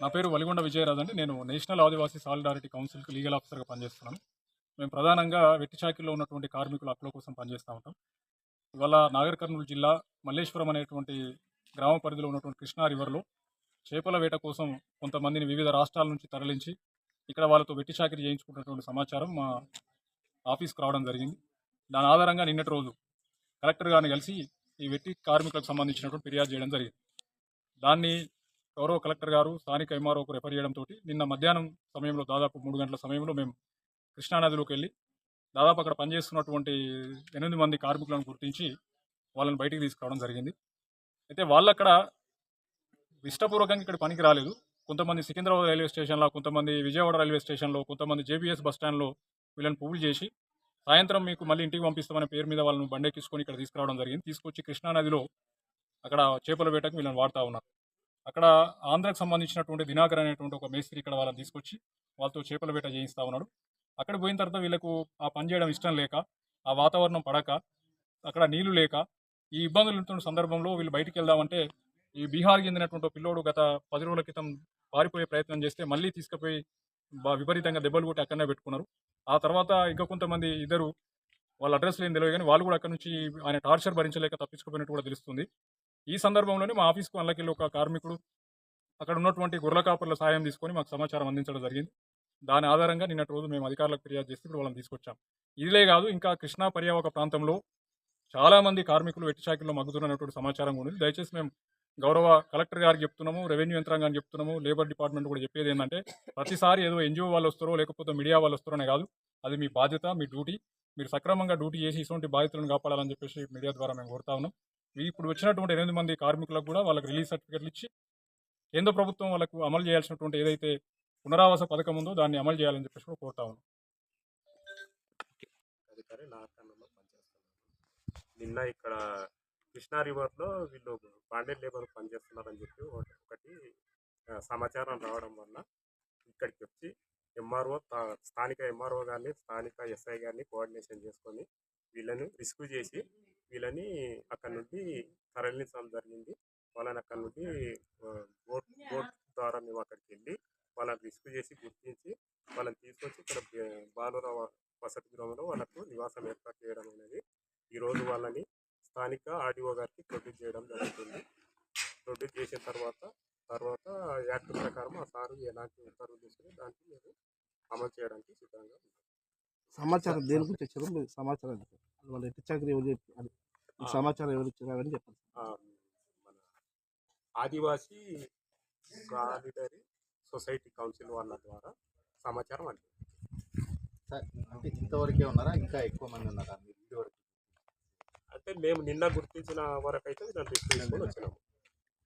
నా పేరు వలిగొండ విజయరాజ్ అండి. నేను నేషనల్ ఆదివాసీ సాలిడారిటీ కౌన్సిల్కి లీగల్ ఆఫీసర్గా పనిచేస్తున్నాను. మేము ప్రధానంగా వెట్టి చాకిల్లో ఉన్నటువంటి కార్మికుల హక్కుల కోసం పనిచేస్తూ ఉంటాం. ఇవాళ నాగర్ కర్నూలు జిల్లా మల్లేశ్వరం అనేటువంటి గ్రామ పరిధిలో ఉన్నటువంటి కృష్ణా రివర్లో చేపల వేట కోసం కొంతమందిని వివిధ రాష్ట్రాల నుంచి తరలించి ఇక్కడ వాళ్ళతో వెట్టి చాకిరి చేయించుకున్నటువంటి సమాచారం మా ఆఫీస్కి రావడం జరిగింది. దాని ఆధారంగా నిన్నటి రోజు కలెక్టర్ గారిని కలిసి ఈ వెట్టి కార్మికులకు సంబంధించినటువంటి ఫిర్యాదు చేయడం జరిగింది. దాన్ని గౌరవ కలెక్టర్ గారు స్థానిక ఎంఆర్ఓకు రెఫర్ చేయడంతో నిన్న మధ్యాహ్నం సమయంలో దాదాపు మూడు గంటల సమయంలో మేము కృష్ణానదిలోకి వెళ్ళి దాదాపు అక్కడ పనిచేస్తున్నటువంటి ఎనిమిది మంది కార్మికులను గుర్తించి వాళ్ళని బయటికి తీసుకురావడం జరిగింది. అయితే వాళ్ళు అక్కడ ఇష్టపూర్వకంగా ఇక్కడ పనికి రాలేదు. కొంతమంది సికింద్రాబాద్ రైల్వే స్టేషన్లో కొంతమంది విజయవాడ రైల్వే స్టేషన్లో కొంతమంది జేబీఎస్ బస్ స్టాండ్లో వీళ్ళని పువ్వులు చేసి సాయంత్రం మీకు మళ్ళీ ఇంటికి పంపిస్తామనే పేరు మీద వాళ్ళని బండెక్కించుకొని ఇక్కడ తీసుకురావడం జరిగింది. తీసుకొచ్చి కృష్ణానదిలో అక్కడ చేపల వేటకు వీళ్ళని వాడుతూ ఉన్నారు. అక్కడ ఆంధ్రకు సంబంధించినటువంటి దినాకర్ అనేటువంటి ఒక మేస్త్రి ఇక్కడ వాళ్ళని తీసుకొచ్చి వాళ్ళతో చేపల వేట చేయిస్తా ఉన్నాడు. అక్కడ పోయిన తర్వాత వీళ్ళకు ఆ పని చేయడం ఇష్టం లేక ఆ వాతావరణం పడక అక్కడ నీళ్ళు లేక ఈ ఇబ్బందులు ఉంటున్న సందర్భంలో వీళ్ళు బయటికి వెళ్దామంటే ఈ బీహార్ చెందినటువంటి పిల్లోడు గత పది రోజుల క్రితం పారిపోయే ప్రయత్నం చేస్తే మళ్ళీ తీసుకుపోయి విపరీతంగా దెబ్బలు కొట్టి అక్కడనే పెట్టుకున్నారు. ఆ తర్వాత ఇంకా కొంతమంది ఇద్దరు వాళ్ళ అడ్రస్ లేని తెలియదు కానీ వాళ్ళు కూడా అక్కడ నుంచి ఆయన టార్చర్ భరించలేక తప్పించుకుపోయినట్టు కూడా తెలుస్తుంది. ఈ సందర్భంలోనే మా ఆఫీస్కు అల్లకెళ్ళి ఒక కార్మికుడు అక్కడ ఉన్నటువంటి గొర్రెల కాపర్ల సాయం తీసుకొని మాకు సమాచారం అందించడం జరిగింది. దాని ఆధారంగా నిన్నటి రోజు మేము అధికారులకు ఫిర్యాదు చేసి ఇప్పుడు వాళ్ళని తీసుకొచ్చాం. ఇదిలే కాదు ఇంకా కృష్ణా పర్యావక ప్రాంతంలో చాలామంది కార్మికులు వెట్టి శాఖల్లో మగ్గుతున్నటువంటి సమాచారం ఉంది. దయచేసి మేము గౌరవ కలెక్టర్ గారికి చెప్తున్నాము రెవెన్యూ యంత్రాంగానికి చెప్తున్నాము లేబర్ డిపార్ట్మెంట్ కూడా చెప్పేది ఏంటంటే ప్రతిసారి ఏదో ఎన్జిఓ వాళ్ళు వస్తారో లేకపోతే మీడియా వాళ్ళు వస్తారనే కాదు అది మీ బాధ్యత మీ డ్యూటీ. మీరు సక్రమంగా డ్యూటీ చేసి ఇటువంటి బాధ్యతలను కాపాడాలని చెప్పేసి మీడియా ద్వారా మేము కోరుతా ఉన్నాం. ఇప్పుడు వచ్చినటువంటి ఎనిమిది మంది కార్మికులకు కూడా వాళ్ళకి రిలీజ్ సర్టిఫికెట్లు ఇచ్చి కేంద్ర ప్రభుత్వం వాళ్ళకు అమలు చేయాల్సినటువంటి ఏదైతే పునరావాస పథకం ఉందో దాన్ని అమలు చేయాలని చెప్పేసి కూడా కోరుతా ఉన్నాం. నిన్న ఇక్కడ కృష్ణా రివర్లో వీళ్ళు బాండెడ్ లేబర్ పనిచేస్తున్నారని చెప్పి ఒకటి సమాచారం రావడం వల్ల ఇక్కడికి వచ్చి ఎంఆర్ఓ స్థానిక ఎంఆర్ఓ గారిని స్థానిక ఎస్ఐ గారిని కోఆర్డినేషన్ చేసుకొని వీళ్ళని రిస్క్ చేసి వీళ్ళని అక్కడ నుండి తరలించడం జరిగింది వాళ్ళని అక్కడ నుండి బోట్ బోట్ ద్వారా మేము అక్కడికి వెళ్ళి వాళ్ళని రిస్క్ చేసి గుర్తించి వాళ్ళని తీసుకొచ్చి ఇక్కడ బాలురావు వసతి గృహంలో వాళ్ళకు నివాసం ఏర్పాటు చేయడం అనేది ఈరోజు వాళ్ళని స్థానిక ఆర్డీఓ గారికి ప్రొడ్యూస్ చేయడం జరుగుతుంది ప్రొడ్యూస్ చేసిన తర్వాత తర్వాత యాక్ట్ ప్రకారం ఆ సారు ఎలాంటి ఉత్తర్వులు తీసుకుని దానికి మీరు అమలు చేయడానికి సిద్ధంగా ఉన్నాం. సమాచారం దేని గురించి సమాచారం చెప్పండి. వాళ్ళ సమాచారం ఎవరు ఇచ్చారని చెప్పండి ఆ, మన ఆదివాసీ సొసైటీ కౌన్సిల్ వాళ్ళ ద్వారా సమాచారం అంది సార్ అంటే ఇంతవరకే ఉన్నారా? ఇంకా ఎక్కువ మంది ఉన్నారా? మీరు ఇదివరకు అంటే మేము నిన్న గుర్తించిన వరకు అయితే దాన్ని తీసుకొని వచ్చినాము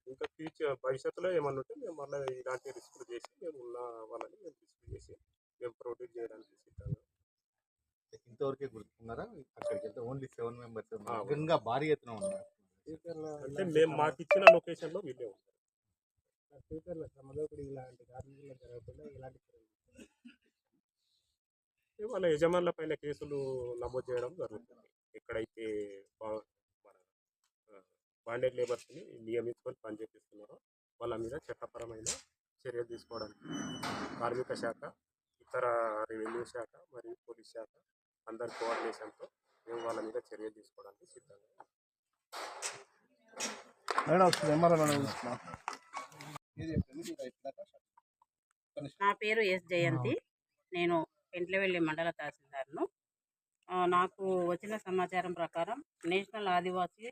ఇంకా ఫ్యూచర్ భవిష్యత్తులో ఏమన్నా ఉంటే మేము మళ్ళీ ఇలాంటి రిస్కులు చేసి మేము ఉన్న వాళ్ళని మేము రిస్క్ చేసి మేము ప్రొడ్యూస్ చేయడానికి సిద్ధంగా ఇంతవరకే గుర్తున్నారా అక్కడికి వెళ్తే ఓన్లీ సెవెన్ మెంబర్స్ ఇంకా భారీ ఎత్తున ఉన్నారు. అంటే మేము మాకు ఇచ్చిన లొకేషన్లో వీళ్ళే ఉంటారు ఫ్యూచర్లో ఇలాంటి కార్మికులు జరగకుండా ఇలాంటి వాళ్ళ యజమానుల పైన కేసులు నమోదు చేయడం జరుగుతుంది. ఎక్కడైతే మన బాండెడ్ లేబర్స్ని నియమించుకొని పనిచేపిస్తున్నారో వాళ్ళ మీద చట్టపరమైన చర్యలు తీసుకోవడానికి కార్మిక శాఖ ఇతర రెవెన్యూ శాఖ మరియు పోలీస్ శాఖ అందరి కోఆర్డినేషన్తో మేము వాళ్ళ మీద చర్యలు తీసుకోవడానికి సిద్ధంగా నా పేరు ఎస్ జయంతి. నేను పెంట్లవెల్లి మండల తహసీల్దార్ను. నాకు వచ్చిన సమాచారం ప్రకారం నేషనల్ ఆదివాసీ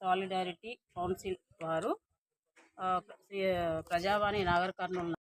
సాలిడారిటీ కౌన్సిల్ వారు ప్రజావాణి నాగర్ కర్నూలు